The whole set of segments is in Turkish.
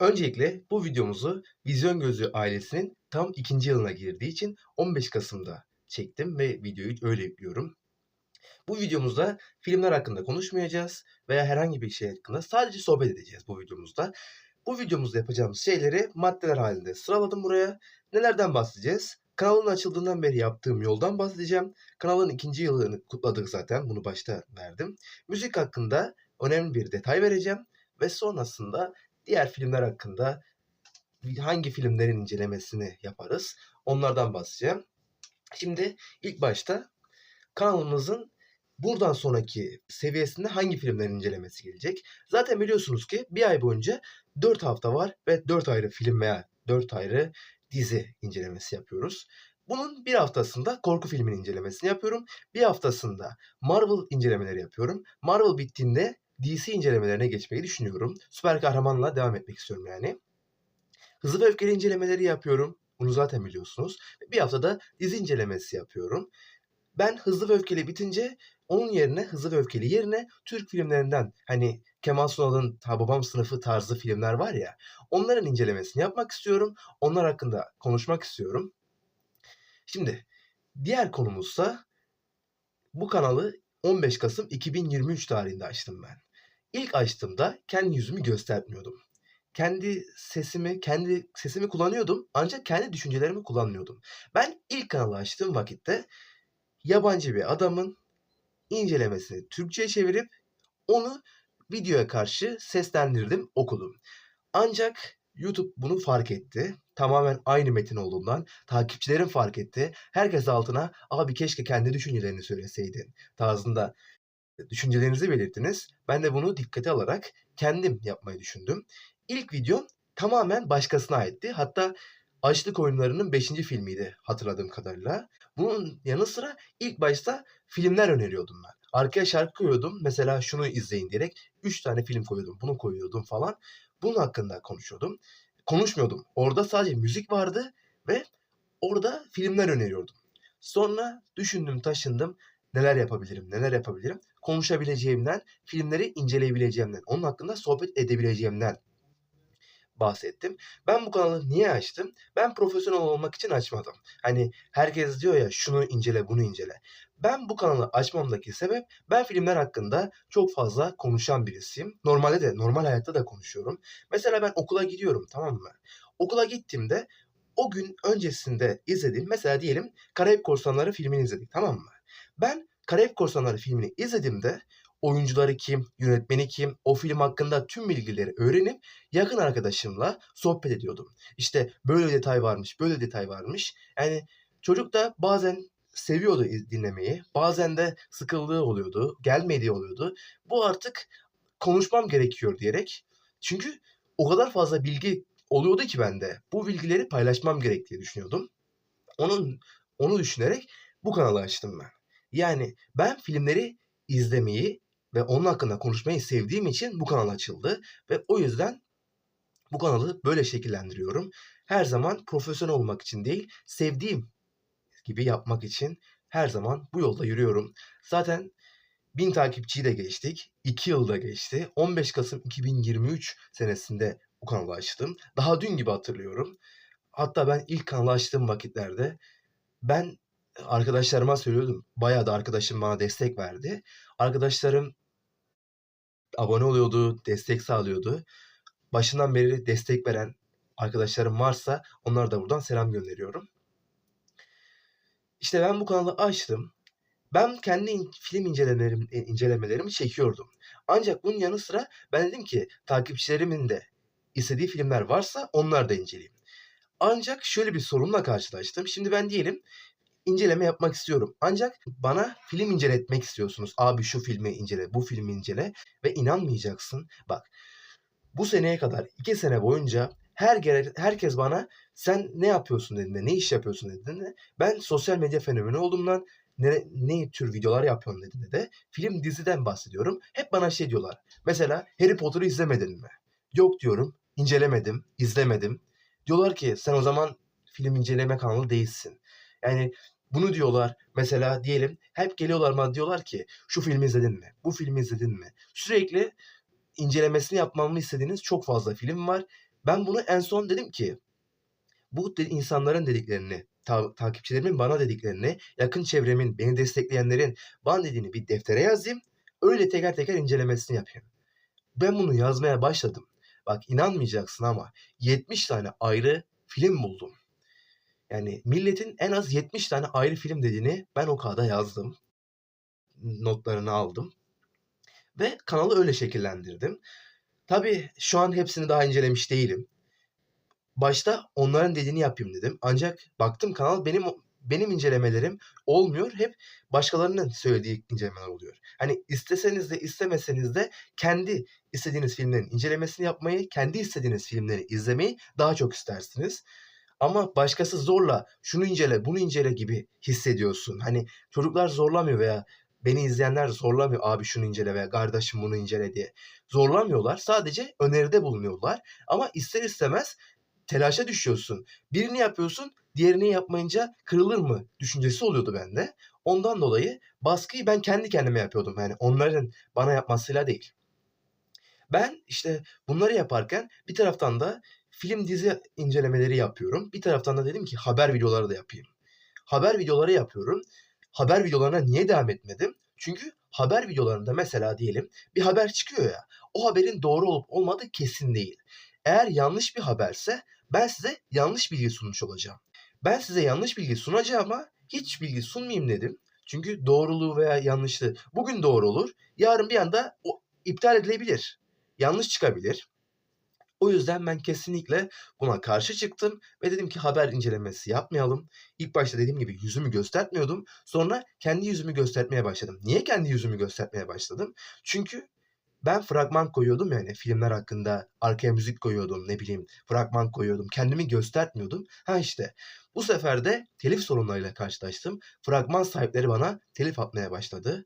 Öncelikle bu videomuzu Vizyon Gözü ailesinin tam ikinci yılına girdiği için 15 Kasım'da çektim ve videoyu öyle yüklüyorum. Bu videomuzda filmler hakkında konuşmayacağız veya herhangi bir şey hakkında sadece sohbet edeceğiz bu videomuzda. Bu videomuzda yapacağımız şeyleri maddeler halinde sıraladım buraya. Nelerden bahsedeceğiz? Kanalın açıldığından beri yaptığım yoldan bahsedeceğim. Kanalın ikinci yılını kutladık zaten. Bunu başta verdim. Müzik hakkında önemli bir detay vereceğim. Ve sonrasında diğer filmler hakkında hangi filmlerin incelemesini yaparız onlardan bahsedeceğim. Şimdi ilk başta kanalımızın buradan sonraki seviyesinde hangi filmlerin incelemesi gelecek? Zaten biliyorsunuz ki bir ay boyunca 4 hafta var ve 4 ayrı film veya 4 ayrı dizi incelemesi yapıyoruz. Bunun bir haftasında korku filminin incelemesini yapıyorum. Bir haftasında Marvel incelemeleri yapıyorum. Marvel bittiğinde DC incelemelerine geçmeyi düşünüyorum. Süper kahramanla devam etmek istiyorum yani. Hızlı ve öfkeli incelemeleri yapıyorum. Bunu zaten biliyorsunuz. Bir haftada dizi incelemesi yapıyorum. Ben Hızlı ve Öfkeli bitince onun yerine Hızlı ve Öfkeli yerine Türk filmlerinden hani Kemal Sunal'ın Hababam sınıfı tarzı filmler var ya onların incelemesini yapmak istiyorum. Onlar hakkında konuşmak istiyorum. Şimdi diğer konumuzsa bu kanalı 15 Kasım 2023 tarihinde açtım ben. İlk açtığımda kendi yüzümü göstermiyordum. Kendi sesimi, kendi sesimi kullanıyordum ancak kendi düşüncelerimi kullanmıyordum. Ben ilk kanalı açtığım vakitte yabancı bir adamın incelemesini Türkçe'ye çevirip onu videoya karşı seslendirdim, okudum. Ancak YouTube bunu fark etti. Tamamen aynı metin olduğundan takipçilerim fark etti. Herkes altına abi keşke kendi düşüncelerini söyleseydin tarzında düşüncelerinizi belirttiniz. Ben de bunu dikkate alarak kendim yapmayı düşündüm. İlk videom tamamen başkasına aitti. Hatta Açlık Oyunları'nın 5. filmiydi hatırladığım kadarıyla. Bunun yanı sıra ilk başta filmler öneriyordum ben. Arkaya şarkı koyuyordum. Mesela şunu izleyin diyerek 3 tane film koyuyordum. Bunu koyuyordum falan. Bunun hakkında konuşuyordum. Konuşmuyordum. Orada sadece müzik vardı ve orada filmler öneriyordum. Sonra düşündüm, taşındım. Neler yapabilirim, neler yapabilirim? Konuşabileceğimden, filmleri inceleyebileceğimden, onun hakkında sohbet edebileceğimden bahsettim. Ben bu kanalı niye açtım? Ben profesyonel olmak için açmadım. Hani herkes diyor ya şunu incele bunu incele. Ben bu kanalı açmamdaki sebep ben filmler hakkında çok fazla konuşan birisiyim. Normalde de normal hayatta da konuşuyorum. Mesela ben okula gidiyorum tamam mı? Okula gittiğimde o gün öncesinde izlediğim mesela diyelim Karayip Korsanları filmini izledik tamam mı? Ben Karayip Korsanları filmini izlediğimde oyuncuları kim, yönetmeni kim, o film hakkında tüm bilgileri öğrenip yakın arkadaşımla sohbet ediyordum. İşte böyle detay varmış, böyle detay varmış. Yani çocuk da bazen seviyordu dinlemeyi, bazen de sıkıldığı oluyordu, gelmediği oluyordu. Bu artık konuşmam gerekiyor diyerek. Çünkü o kadar fazla bilgi oluyordu ki bende. Bu bilgileri paylaşmam gerektiği düşünüyordum. Onun onu düşünerek bu kanalı açtım ben. Yani ben filmleri izlemeyi ve onun hakkında konuşmayı sevdiğim için bu kanal açıldı ve o yüzden bu kanalı böyle şekillendiriyorum. Her zaman profesyonel olmak için değil, sevdiğim gibi yapmak için her zaman bu yolda yürüyorum. Zaten 1000 takipçiyi de geçtik. 2 yılda geçti. 15 Kasım 2023 senesinde bu kanalı açtım. Daha dün gibi hatırlıyorum. Hatta ben ilk kanalı açtığım vakitlerde ben arkadaşlarıma söylüyordum. Bayağı da arkadaşım bana destek verdi. Arkadaşlarım abone oluyordu, destek sağlıyordu. Başından beri destek veren arkadaşlarım varsa onlara da buradan selam gönderiyorum. İşte ben bu kanalı açtım. Ben kendi film incelemelerimi, incelemelerimi çekiyordum. Ancak bunun yanı sıra ben dedim ki takipçilerimin de istediği filmler varsa onlar da inceleyeyim. Ancak şöyle bir sorunla karşılaştım. Şimdi ben diyelim inceleme yapmak istiyorum. Ancak bana film inceletmek istiyorsunuz. Abi şu filmi incele, bu filmi incele ve inanmayacaksın. Bak bu seneye kadar iki sene boyunca her herkes bana sen ne yapıyorsun dediğinde, ne iş yapıyorsun dediğinde ben sosyal medya fenomeni olduğumdan ne, ne tür videolar yapıyorsun dediğinde de film diziden bahsediyorum. Hep bana şey diyorlar. Mesela Harry Potter'ı izlemedin mi? Yok diyorum. incelemedim, izlemedim. Diyorlar ki sen o zaman film inceleme kanalı değilsin. Yani bunu diyorlar. Mesela diyelim hep geliyorlar bana diyorlar ki şu filmi izledin mi? Bu filmi izledin mi? Sürekli incelemesini yapmamı istediğiniz çok fazla film var Ben bunu en son dedim ki bu insanların dediklerini, ta- takipçilerimin bana dediklerini, yakın çevremin, beni destekleyenlerin bana dediğini bir deftere yazayım. Öyle teker teker incelemesini yapayım. Ben bunu yazmaya başladım. Bak inanmayacaksın ama 70 tane ayrı film buldum. Yani milletin en az 70 tane ayrı film dediğini ben o kağıda yazdım. Notlarını aldım. Ve kanalı öyle şekillendirdim. Tabii şu an hepsini daha incelemiş değilim. Başta onların dediğini yapayım dedim. Ancak baktım kanal benim benim incelemelerim olmuyor. Hep başkalarının söylediği incelemeler oluyor. Hani isteseniz de istemeseniz de kendi istediğiniz filmlerin incelemesini yapmayı, kendi istediğiniz filmleri izlemeyi daha çok istersiniz. Ama başkası zorla şunu incele, bunu incele gibi hissediyorsun. Hani çocuklar zorlamıyor veya beni izleyenler zorlamıyor abi şunu incele veya kardeşim bunu incele diye. Zorlamıyorlar. Sadece öneride bulunuyorlar. Ama ister istemez telaşa düşüyorsun. Birini yapıyorsun, diğerini yapmayınca kırılır mı düşüncesi oluyordu bende. Ondan dolayı baskıyı ben kendi kendime yapıyordum. Yani onların bana yapmasıyla değil. Ben işte bunları yaparken bir taraftan da film dizi incelemeleri yapıyorum. Bir taraftan da dedim ki haber videoları da yapayım. Haber videoları yapıyorum. Haber videolarına niye devam etmedim? Çünkü haber videolarında mesela diyelim bir haber çıkıyor ya. O haberin doğru olup olmadığı kesin değil. Eğer yanlış bir haberse ben size yanlış bilgi sunmuş olacağım. Ben size yanlış bilgi sunacağıma hiç bilgi sunmayayım dedim. Çünkü doğruluğu veya yanlışlığı bugün doğru olur. Yarın bir anda o iptal edilebilir. Yanlış çıkabilir. O yüzden ben kesinlikle buna karşı çıktım ve dedim ki haber incelemesi yapmayalım. İlk başta dediğim gibi yüzümü göstermiyordum. Sonra kendi yüzümü göstermeye başladım. Niye kendi yüzümü göstermeye başladım? Çünkü ben fragman koyuyordum yani filmler hakkında arkaya müzik koyuyordum ne bileyim fragman koyuyordum kendimi göstermiyordum. Ha işte bu sefer de telif sorunlarıyla karşılaştım. Fragman sahipleri bana telif atmaya başladı.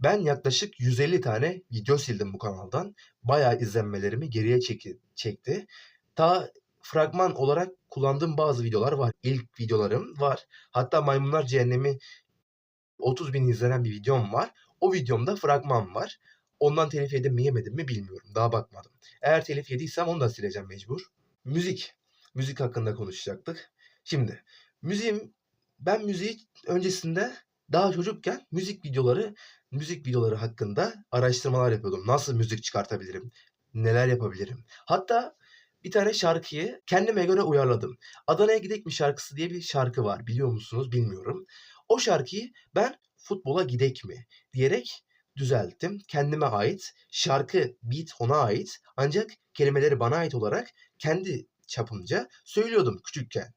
Ben yaklaşık 150 tane video sildim bu kanaldan. Bayağı izlenmelerimi geriye çekti. Ta fragman olarak kullandığım bazı videolar var. İlk videolarım var. Hatta Maymunlar Cehennemi 30 bin izlenen bir videom var. O videomda fragman var. Ondan telif yedim mi yemedim mi bilmiyorum. Daha bakmadım. Eğer telif yediysem onu da sileceğim mecbur. Müzik. Müzik hakkında konuşacaktık. Şimdi müziğim ben müziği öncesinde daha çocukken müzik videoları müzik videoları hakkında araştırmalar yapıyordum. Nasıl müzik çıkartabilirim? Neler yapabilirim? Hatta bir tane şarkıyı kendime göre uyarladım. Adana'ya Gidek mi şarkısı diye bir şarkı var. Biliyor musunuz bilmiyorum. O şarkıyı ben futbola gidek mi diyerek düzelttim. Kendime ait. Şarkı beat ona ait. Ancak kelimeleri bana ait olarak kendi çapımca söylüyordum küçükken.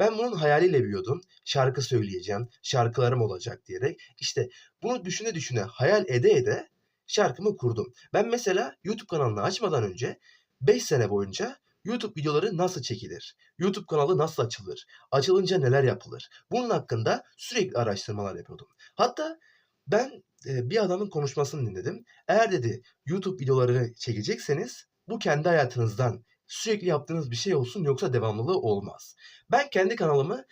Ben bunun hayaliyle büyüyordum. Şarkı söyleyeceğim, şarkılarım olacak diyerek. İşte bunu düşüne düşüne, hayal ede ede şarkımı kurdum. Ben mesela YouTube kanalını açmadan önce 5 sene boyunca YouTube videoları nasıl çekilir? YouTube kanalı nasıl açılır? Açılınca neler yapılır? Bunun hakkında sürekli araştırmalar yapıyordum. Hatta ben e, bir adamın konuşmasını dinledim. Eğer dedi YouTube videoları çekecekseniz bu kendi hayatınızdan sürekli yaptığınız bir şey olsun yoksa devamlılığı olmaz. Ben kendi kanalımı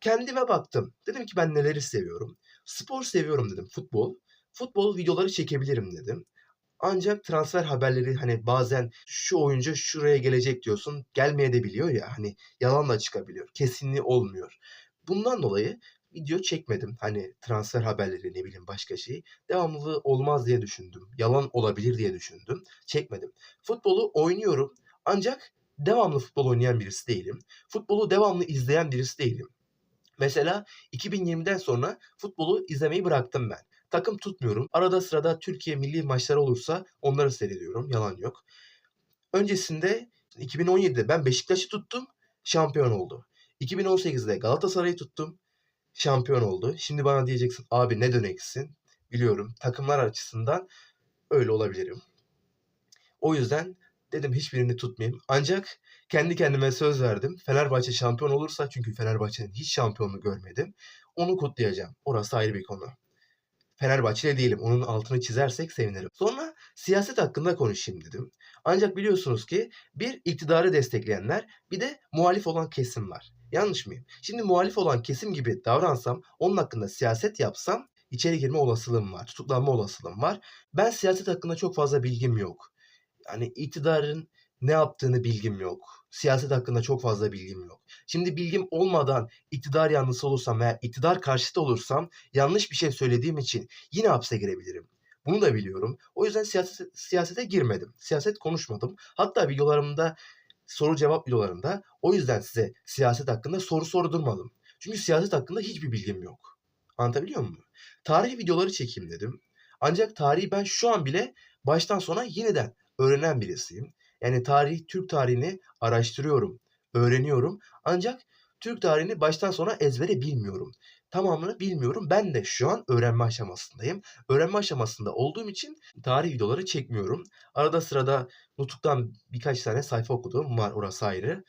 kendime baktım. Dedim ki ben neleri seviyorum. Spor seviyorum dedim futbol. Futbol videoları çekebilirim dedim. Ancak transfer haberleri hani bazen şu oyuncu şuraya gelecek diyorsun gelmeye de biliyor ya hani yalan da çıkabiliyor. Kesinliği olmuyor. Bundan dolayı video çekmedim. Hani transfer haberleri ne bileyim başka şey. Devamlılığı olmaz diye düşündüm. Yalan olabilir diye düşündüm. Çekmedim. Futbolu oynuyorum ancak devamlı futbol oynayan birisi değilim. Futbolu devamlı izleyen birisi değilim. Mesela 2020'den sonra futbolu izlemeyi bıraktım ben. Takım tutmuyorum. Arada sırada Türkiye milli maçları olursa onları seyrediyorum. Yalan yok. Öncesinde 2017'de ben Beşiktaş'ı tuttum. Şampiyon oldu. 2018'de Galatasaray'ı tuttum. Şampiyon oldu. Şimdi bana diyeceksin abi ne döneksin? Biliyorum takımlar açısından öyle olabilirim. O yüzden dedim hiçbirini tutmayayım. Ancak kendi kendime söz verdim. Fenerbahçe şampiyon olursa çünkü Fenerbahçe'nin hiç şampiyonluğu görmedim. Onu kutlayacağım. Orası ayrı bir konu. Fenerbahçeli değilim. Onun altını çizersek sevinirim. Sonra siyaset hakkında konuşayım dedim. Ancak biliyorsunuz ki bir iktidarı destekleyenler bir de muhalif olan kesim var. Yanlış mıyım? Şimdi muhalif olan kesim gibi davransam, onun hakkında siyaset yapsam içeri girme olasılığım var, tutuklanma olasılığım var. Ben siyaset hakkında çok fazla bilgim yok. Yani iktidarın ne yaptığını bilgim yok. Siyaset hakkında çok fazla bilgim yok. Şimdi bilgim olmadan iktidar yanlısı olursam veya iktidar karşıtı olursam yanlış bir şey söylediğim için yine hapse girebilirim. Bunu da biliyorum. O yüzden siyaset, siyasete girmedim. Siyaset konuşmadım. Hatta videolarımda soru cevap videolarımda o yüzden size siyaset hakkında soru sordurmadım. Çünkü siyaset hakkında hiçbir bilgim yok. Anlatabiliyor muyum? Tarih videoları çekeyim dedim. Ancak tarihi ben şu an bile baştan sona yeniden öğrenen birisiyim. Yani tarih, Türk tarihini araştırıyorum, öğreniyorum. Ancak Türk tarihini baştan sona ezbere bilmiyorum. Tamamını bilmiyorum. Ben de şu an öğrenme aşamasındayım. Öğrenme aşamasında olduğum için tarih videoları çekmiyorum. Arada sırada Nutuk'tan birkaç tane sayfa okudum. Var orası ayrı.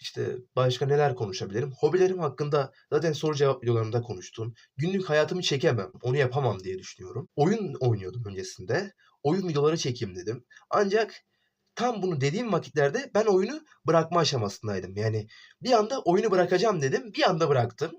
İşte başka neler konuşabilirim? Hobilerim hakkında zaten soru cevap videolarımda konuştum. Günlük hayatımı çekemem. Onu yapamam diye düşünüyorum. Oyun oynuyordum öncesinde. Oyun videoları çekeyim dedim. Ancak tam bunu dediğim vakitlerde ben oyunu bırakma aşamasındaydım. Yani bir anda oyunu bırakacağım dedim. Bir anda bıraktım.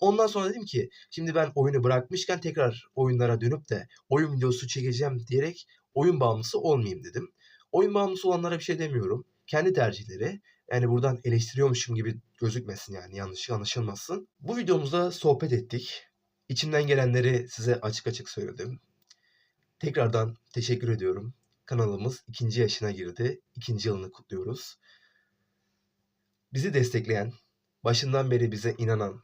Ondan sonra dedim ki şimdi ben oyunu bırakmışken tekrar oyunlara dönüp de oyun videosu çekeceğim diyerek oyun bağımlısı olmayayım dedim. Oyun bağımlısı olanlara bir şey demiyorum. Kendi tercihleri. Yani buradan eleştiriyormuşum gibi gözükmesin yani yanlış anlaşılmasın. Bu videomuzda sohbet ettik. İçimden gelenleri size açık açık söyledim. Tekrardan teşekkür ediyorum. Kanalımız ikinci yaşına girdi. İkinci yılını kutluyoruz. Bizi destekleyen, başından beri bize inanan,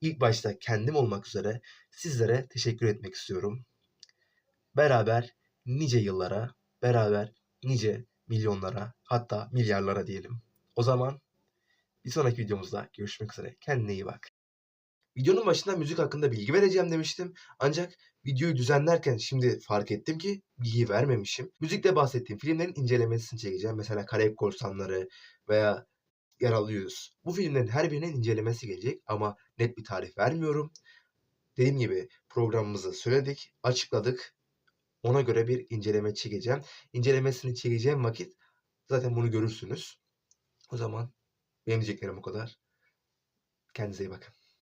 ilk başta kendim olmak üzere sizlere teşekkür etmek istiyorum. Beraber nice yıllara, beraber nice milyonlara, hatta milyarlara diyelim. O zaman bir sonraki videomuzda görüşmek üzere. Kendine iyi bak. Videonun başında müzik hakkında bilgi vereceğim demiştim. Ancak videoyu düzenlerken şimdi fark ettim ki bilgi vermemişim. Müzikte bahsettiğim filmlerin incelemesini çekeceğim. Mesela Karayip Korsanları veya Yaralı Yüz. Bu filmlerin her birinin incelemesi gelecek ama net bir tarih vermiyorum. Dediğim gibi programımızı söyledik, açıkladık. Ona göre bir inceleme çekeceğim. İncelemesini çekeceğim vakit zaten bunu görürsünüz. O zaman benim diyeceklerim o kadar. Kendinize iyi bakın.